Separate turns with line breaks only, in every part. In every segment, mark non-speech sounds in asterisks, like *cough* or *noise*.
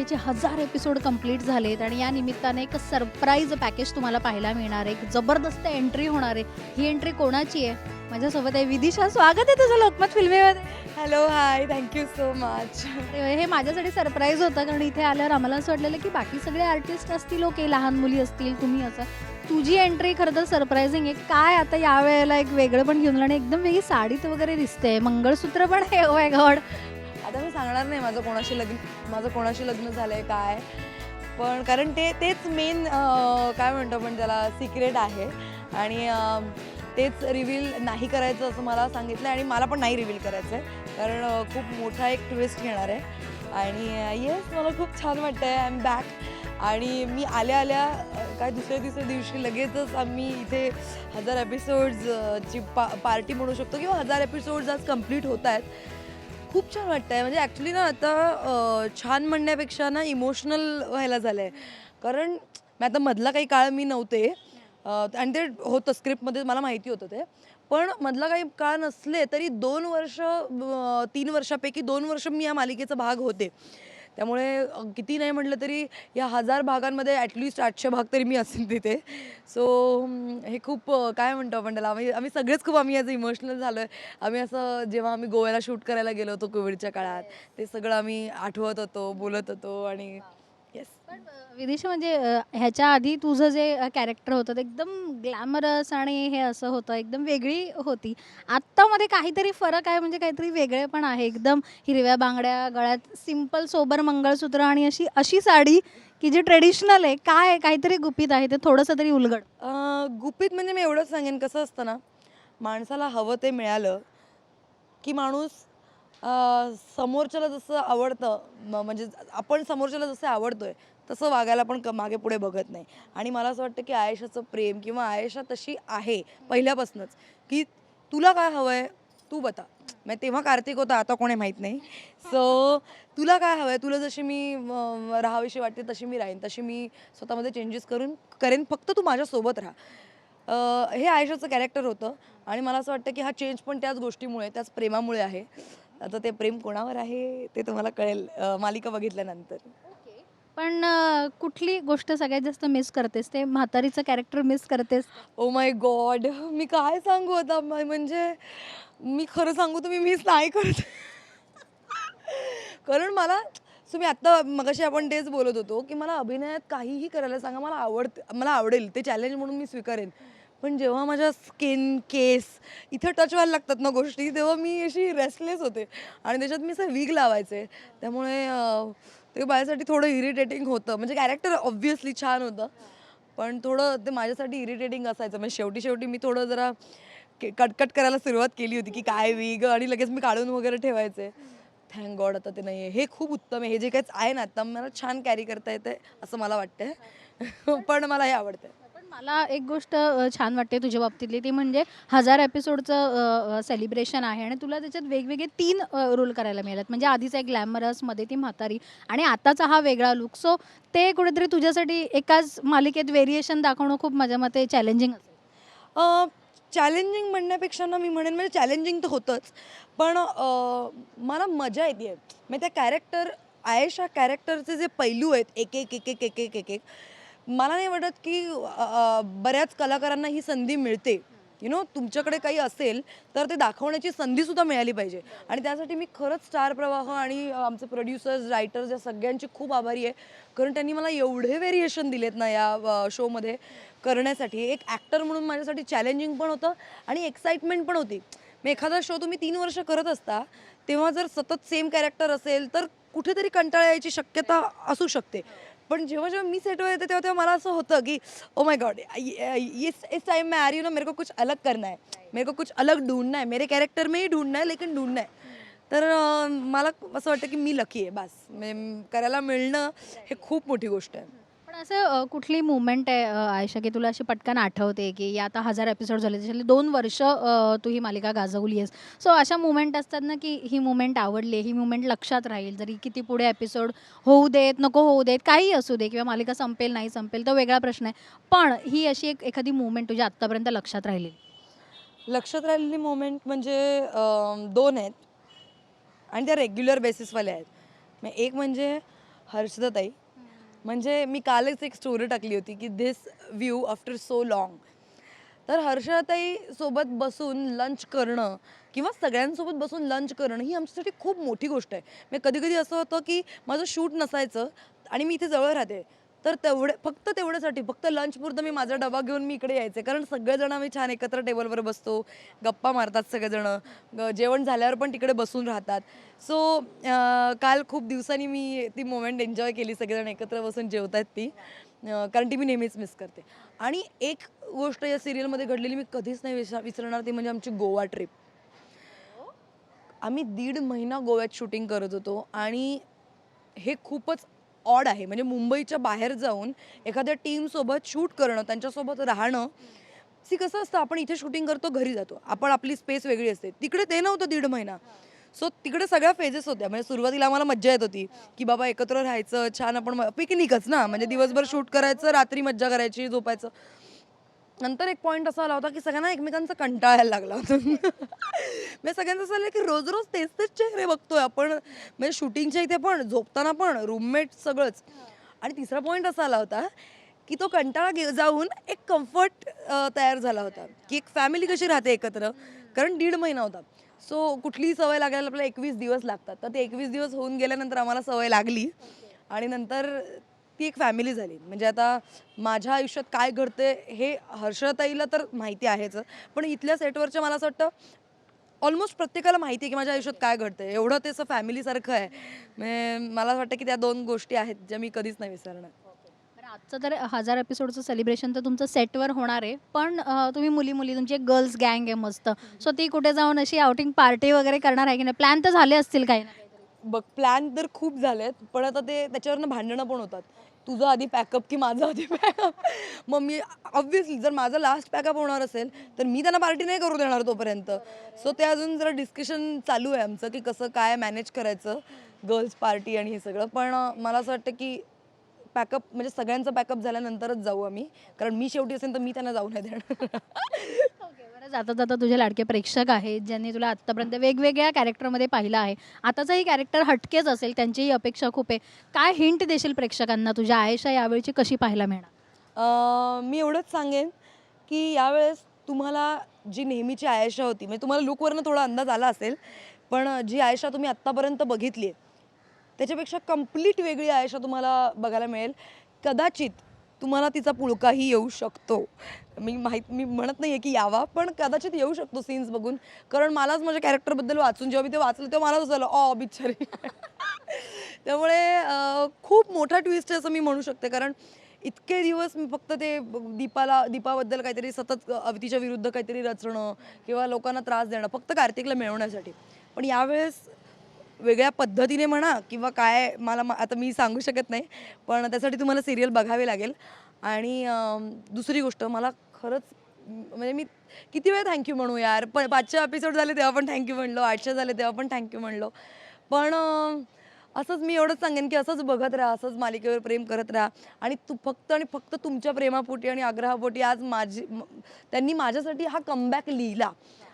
मालिकेचे हजार episode complete झालेत आणि या निमित्ताने एक सरप्राईज पॅकेज तुम्हाला पाहायला मिळणार आहे. एक जबरदस्त एंट्री होणार आहे. ही एंट्री कोणाची आहे? माझ्यासोबत आहे विदिशा. स्वागत आहे तुझं Lokmat फिल्मेमध्ये.
Hello hi thank you so much
हे माझ्यासाठी सरप्राईज होतं कारण इथे आल्यावर आम्हाला असं वाटलेलं की बाकी सगळे आर्टिस्ट असतील ओके लहान मुली असतील तुम्ही असं. तुझी एंट्री खरं तर सरप्रायझिंग आहे. काय आता या वेळेला एक वेगळं पण घेऊन आणि एकदम वेगळी साडीत वगैरे दिसते मंगळसूत्र पण आहे. ओ गॉड
आता मी सांगणार नाही माझं कोणाशी लग्न माझं कोणाशी लग्न झालंय काय. पण कारण ते तेच मेन काय म्हणतो आपण त्याला सिक्रेट आहे. आणि तेच रिव्हील नाही करायचं असं मला सांगितलं आणि मला पण नाही रिव्हील करायचं आहे कारण खूप मोठा एक ट्विस्ट येणार आहे. आणि येस मला खूप छान वाटतं आहे आय एम बॅक आणि मी आल्या आल्या काय दुसऱ्या तिसऱ्या दिवशी लगेचच आम्ही इथे हजार एपिसोड्सची पा पार्टी म्हणू शकतो किंवा हजार एपिसोड्स आज कंप्लीट होत आहेत. खूप छान वाटतं आहे म्हणजे ॲक्च्युली ना आता छान म्हणण्यापेक्षा ना इमोशनल व्हायला झालं आहे कारण मी आता मधला काही काळ मी नव्हते. आणि ते होतं स्क्रिप्टमध्ये मला माहिती होतं ते. पण मधला काही काळ नसले तरी दोन वर्ष तीन वर्षापैकी दोन वर्ष मी या मालिकेचा भाग होते. त्यामुळे किती नाही म्हटलं तरी या हजार भागांमध्ये ॲटलिस्ट आठशे भाग तरी मी असेल तिथे. सो हे खूप काय म्हणतो आपण त्याला? आम्ही आम्ही सगळेच खूप आम्ही याचं इमोशनल झालो आहे आम्ही असं जेव्हा आम्ही गोव्याला शूट करायला गेलो होतो कोविडच्या काळात ते सगळं आम्ही आठवत होतो बोलत होतो आणि येस
पण विदिशा म्हणजे अ, ह्याच्या आधी तुझं जे कॅरेक्टर होतं ते एकदम ग्लॅमरस आणि हे असं होतं एकदम वेगळी होती. आत्तामध्ये काहीतरी फरक आहे म्हणजे काहीतरी वेगळे पण आहे. एकदम हिरव्या बांगड्या गळ्यात सिंपल सोबर मंगळसूत्र आणि अशी अशी साडी की जी ट्रेडिशनल आहे काय आहे? काहीतरी गुपित आहे ते थोडंसं तरी उलगड.
अं, गुपित म्हणजे मी एवढंच सांगेन. कसं असतं ना माणसाला हवं ते मिळालं की माणूस समोरच्याला जसं आवडतं म्हणजे आपण समोरच्याला जसं आवडतोय तसं वागायला पण क मागे पुढे बघत नाही. आणि मला असं वाटतं की आयशाचं प्रेम किंवा आयशा तशी आहे पहिल्यापासूनच की तुला काय हवं आहे तू बता. मग तेव्हा कार्तिक होता आता कोणी माहीत नाही. सो तुला काय हवं आहे तुला जशी मी राहाविषयी राहावीशी वाटते तशी मी राहीन. तशी मी स्वतःमध्ये चेंजेस करून करेन. फक्त तू माझ्यासोबत राहा. हे आयशाचं कॅरेक्टर होतं. आणि मला असं वाटतं की हा चेंज पण त्याच गोष्टीमुळे त्याच प्रेमामुळे आहे. आता ते प्रेम कोणावर आहे ते तुम्हाला कळेल अं, मालिका बघितल्यानंतर.
पण अ, कुठली गोष्ट सगळ्यात जास्त मिस करतेस? ते म्हातारीचं कॅरेक्टर मिस करतेस?
ओ माय गॉड मी काय सांगू आता? म- म्हणजे मी खरं सांगू मी मिस नाही करत. कारण मला मी आत्ता मगाशी आपण तेच बोलत होतो की मला अभिनयात काहीही करायला सांगा मला आवडत मला आवडेल. ते चॅलेंज म्हणून मी स्वीकारेन. पण जेव्हा माझ्या स्किन केस इथं टच व्हायला लागतात ना गोष्टी तेव्हा मी अशी रेस्टलेस होते. आणि त्याच्यात मी असं वीग लावायचे. त्यामुळे ते माझ्यासाठी थोडं इरिटेटिंग होतं. म्हणजे कॅरेक्टर ऑब्व्हियसली छान होतं. पण थोडं ते माझ्यासाठी इरिटेटिंग असायचं. म्हणजे शेवटी शेवटी मी थोडं जरा के- कटकट करायला सुरुवात केली होती की काय वीग आणि लगेच मी काढून वगैरे ठेवायचे. थँक गॉड आता ते नाही आहे हे खूप उत्तम आहे. हे जे काही आहे ना आता मला छान कॅरी करता येते असं मला वाटतंय. *laughs* पण मला हे आवडतं
मला एक गोष्ट छान वाटते तुझ्या बाबतीतली ती म्हणजे हजार एपिसोडचं सेलिब्रेशन आहे आणि तुला त्याच्यात वेगवेगळे तीन रोल करायला मिळालेत. म्हणजे आधीचा एक ग्लॅमरसमध्ये ती म्हातारी आणि आताचा हा वेगळा लुक सो ते कुठेतरी तुझ्यासाठी एकाच मालिकेत व्हेरिएशन दाखवणं खूप माझ्या मते चॅलेंजिंग असेल.
चॅलेंजिंग म्हणण्यापेक्षा ना मी म्हणेन म्हणजे चॅलेंजिंग तर होतंच. पण मला मजा येते. मग त्या कॅरेक्टर आयशा कॅरेक्टरचे जे पैलू आहेत एक एक एक एक एक एक एक मला नाही वाटत की बऱ्याच कलाकारांना ही संधी मिळते. यु नो तुमच्याकडे काही असेल तर ते दाखवण्याची संधीसुद्धा मिळाली पाहिजे. आणि त्यासाठी मी खरंच स्टार प्रवाह आणि आमचे प्रोड्युसर्स रायटर्स या सगळ्यांची खूप आभारी आहे. कारण त्यांनी मला एवढे व्हेरिएशन दिलेत ना या शोमध्ये करण्यासाठी. एक ॲक्टर म्हणून माझ्यासाठी चॅलेंजिंग पण होतं आणि एक्साइटमेंट पण होती. मग एखादा शो तुम्ही तीन वर्ष करत असता तेव्हा जर सतत सेम कॅरेक्टर असेल तर कुठेतरी कंटाळा यायची शक्यता असू शकते. पण जेव्हा जेव्हा मी सेटवर येते तेव्हा तेव्हा मला असं होतं की ओ माय गॉड इस इस टाइम में आ रही हूँ ना मेरे को कुछ अलग करना है। मेरे को कुछ अलग ढूंढना है। मेरे कैरेक्टर में ही ढूंढना है लेकिन ढूंढना है। तर मला असं वाटतं की मी लकी आहे बस. करायला मिळणं हे खूप मोठी गोष्ट आहे.
असं कुठली मुवमेंट आहे आयशा की तुला अशी पटकन आठवते की या आता हजार एपिसोड झाले त्याच्यातले दोन वर्ष तू ही मालिका गाजवली आहेस. सो अशा मुवमेंट असतात ना की ही मुवमेंट आवडली ही मुवमेंट लक्षात राहील. जरी किती पुढे एपिसोड होऊ देत नको होऊ देत काही असू दे किंवा मालिका संपेल नाही संपेल तो वेगळा प्रश्न आहे. पण ही अशी एक एखादी मुवमेंट तुझ्या आत्तापर्यंत लक्षात राहिली
लक्षात राहिलेली मोमेंट म्हणजे दोन आहेत. आणि त्या रेग्युलर बेसिसवाल्या आहेत. एक म्हणजे हर्षदाताई म्हणजे मी कालच एक स्टोरी टाकली होती की this view after so long तर हर्षताई सोबत बसून लंच करणं किंवा सगळ्यांसोबत बसून लंच करणं ही आमच्यासाठी खूप मोठी गोष्ट आहे. म्हणजे मी कधी कधी असं होतं की माझं शूट नसायचं आणि मी इथे जवळ राहते. तर तेवढे फक्त तेवढ्यासाठी फक्त लंचपुरतं मी माझा डबा घेऊन मी इकडे यायचे. कारण सगळेजण आम्ही छान एकत्र टेबलवर बसतो गप्पा मारतात सगळेजण. ग- जेवण झाल्यावर पण तिकडे बसून राहतात. सो काल खूप दिवसांनी मी ती मोमेंट एन्जॉय केली सगळेजण एकत्र बसून जेवतात ती. कारण ती मी नेहमीच मिस करते. आणि एक गोष्ट या सिरियलमध्ये घडलेली मी कधीच नाही विसर विसरणार ती म्हणजे आमची गोवा ट्रिप आम्ही दीड महिना गोव्यात शूटिंग करत होतो आणि हे खूपच ऑड आहे. म्हणजे मुंबईच्या बाहेर जाऊन एखाद्या टीमसोबत शूट करणं त्यांच्यासोबत राहणं. सी कसं असतं आपण इथे शूटिंग करतो घरी जातो. आपण आपली स्पेस वेगळी असते. तिकडे ते नव्हतं दीड महिना. सो तिकडे सगळ्या फेजेस होत्या. म्हणजे सुरुवातीला आम्हाला मज्जा येत होती की बाबा एकत्र राहायचं छान आपण पिकनिकच ना. म्हणजे दिवसभर शूट करायचं रात्री मज्जा करायची झोपायचं. नंतर एक पॉईंट असा आला होता की सगळ्यांना एकमेकांचा कंटाळायला लागला होता. *laughs* म्हणजे सगळ्यांचं असं आलं की रोज रोज तेच तेच चेहरे बघतोय आपण. म्हणजे शूटिंगच्या इथे पण झोपताना पण रूममेट सगळंच. आणि तिसरा पॉईंट असा आला होता की तो कंटाळा गे जाऊन एक कम्फर्ट तयार झाला होता. की एक फॅमिली कशी राहते एकत्र? कारण दीड महिना होता. सो कुठलीही सवय लागायला आपल्याला एकवीस दिवस लागतात. तर ते एकवीस दिवस होऊन गेल्यानंतर आम्हाला सवय लागली. आणि नंतर ती एक फॅमिली झाली. म्हणजे आता माझ्या आयुष्यात काय घडते हे हर्षताईला तर माहिती आहेच. पण इथल्या सेटवरच्या मला असं वाटतं ऑलमोस्ट प्रत्येकाला माहिती आहे की माझ्या आयुष्यात काय घडतंय. एवढं ते असं फॅमिलीसारखं आहे. मला असं वाटतं की त्या दोन गोष्टी आहेत ज्या मी कधीच नाही विसरणार.
आजचं तर हजार एपिसोडचं सेलिब्रेशन तर तुमचं सेटवर होणार आहे. पण तुम्ही मुली मुली तुमची एक गर्ल्स गँग आहे मस्त. सो ती कुठे जाऊन अशी आउटिंग पार्टी वगैरे करणार आहे की नाही? प्लॅन तर झाले असतील काही ना
बघ प्लॅन तर खूप झालेत. पण आता ते त्याच्यावरनं भांडणं पण होतात. तुझं आधी पॅकअप की माझं आधी पॅकअप? मग मी ऑब्व्हियसली जर माझं लास्ट पॅकअप होणार असेल तर मी त्यांना पार्टी नाही करू देणार तोपर्यंत. सो ते अजून जरा डिस्कशन चालू आहे आमचं की कसं काय मॅनेज करायचं गर्ल्स पार्टी आणि हे सगळं. पण मला असं वाटतं की पॅकअप म्हणजे सगळ्यांचं पॅकअप झाल्यानंतरच जाऊ आम्ही. कारण मी शेवटी असेल तर मी त्यांना जाऊ नाही देणार.
बरं जाता जाता तुझे लाडके प्रेक्षक आहेत ज्यांनी तुला आत्तापर्यंत वेगवेगळ्या कॅरेक्टरमध्ये पाहिलं आहे. आताचंही कॅरेक्टर हटकेच असेल त्यांचीही अपेक्षा खूप आहे. काय हिंट देशील प्रेक्षकांना तुझ्या आयशा यावेळची कशी पाहायला मिळणार?
मी एवढंच सांगेन की यावेळेस तुम्हाला जी नेहमीची आयशा होती म्हणजे तुम्हाला लुकवरनं थोडा अंदाज आला असेल पण जी आयशा तुम्ही आत्तापर्यंत बघितली आहे त्याच्यापेक्षा कंप्लीट वेगळी आयशा तुम्हाला बघायला मिळेल. कदाचित तुम्हाला तिचा पुळकाही येऊ शकतो. मी माहीत मी म्हणत नाही आहे की यावा पण कदाचित येऊ शकतो सीन्स बघून. कारण मलाच माझ्या कॅरेक्टरबद्दल वाचून जेव्हा मी ते वाचलं तेव्हा मलाच झालं ऑ बिचारी. *laughs* त्यामुळे खूप मोठा ट्विस्ट आहे असं मी म्हणू शकते. कारण इतके दिवस मी फक्त ते दीपाला दीपाबद्दल काहीतरी सतत अवतीच्या विरुद्ध काहीतरी रचणं किंवा लोकांना त्रास देणं फक्त कार्तिकला मिळवण्यासाठी. पण यावेळेस वेगळ्या पद्धतीने म्हणा किंवा काय मला आता मी सांगू शकत नाही पण त्यासाठी तुम्हाला सिरियल बघावी लागेल. आणि दुसरी गोष्ट मला खरंच म्हणजे मी किती वेळ थँक्यू म्हणू यार पण पाचशे एपिसोड झाले तेव्हा पण थँक्यू म्हणलो आठशे झाले तेव्हा पण थँक्यू म्हणलो. पण असंच मी एवढंच सांगेन की असंच बघत राहा असंच मालिकेवर प्रेम करत राहा. आणि तू फक्त आणि फक्त तुमच्या प्रेमापोटी आणि आग्रहापोटी आज माझी त्यांनी माझ्यासाठी हा कमबॅक लिहिला.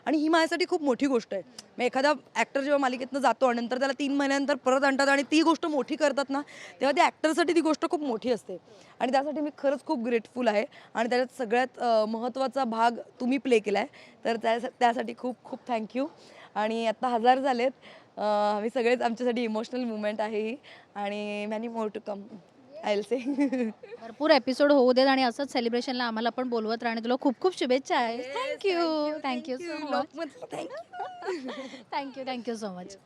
आणि ही माझ्यासाठी खूप मोठी गोष्ट आहे. मग एखादा ॲक्टर जेव्हा मालिकेतनं जातो आणि नंतर त्याला तीन महिन्यानंतर परत आणतात आणि ती गोष्ट मोठी करतात ना तेव्हा त्या ॲक्टरसाठी ती गोष्ट खूप मोठी असते. आणि त्यासाठी मी खरंच खूप ग्रेटफुल आहे. आणि त्याच्यात सगळ्यात महत्त्वाचा भाग तुम्ही प्ले केला आहे तर त्या त्यासाठी खूप खूप थँक्यू आणि आत्ता हजार झालेत. आम्ही सगळेच आमच्यासाठी इमोशनल मुवमेंट आहे ही. आणि many more to come I will say
भरपूर एपिसोड होऊ देत आणि असंच सेलिब्रेशनला आम्हाला पण बोलवत राहणे तुला खूप खूप शुभेच्छा आहे. Thank you thank you so much
thank you
thank you thank you so much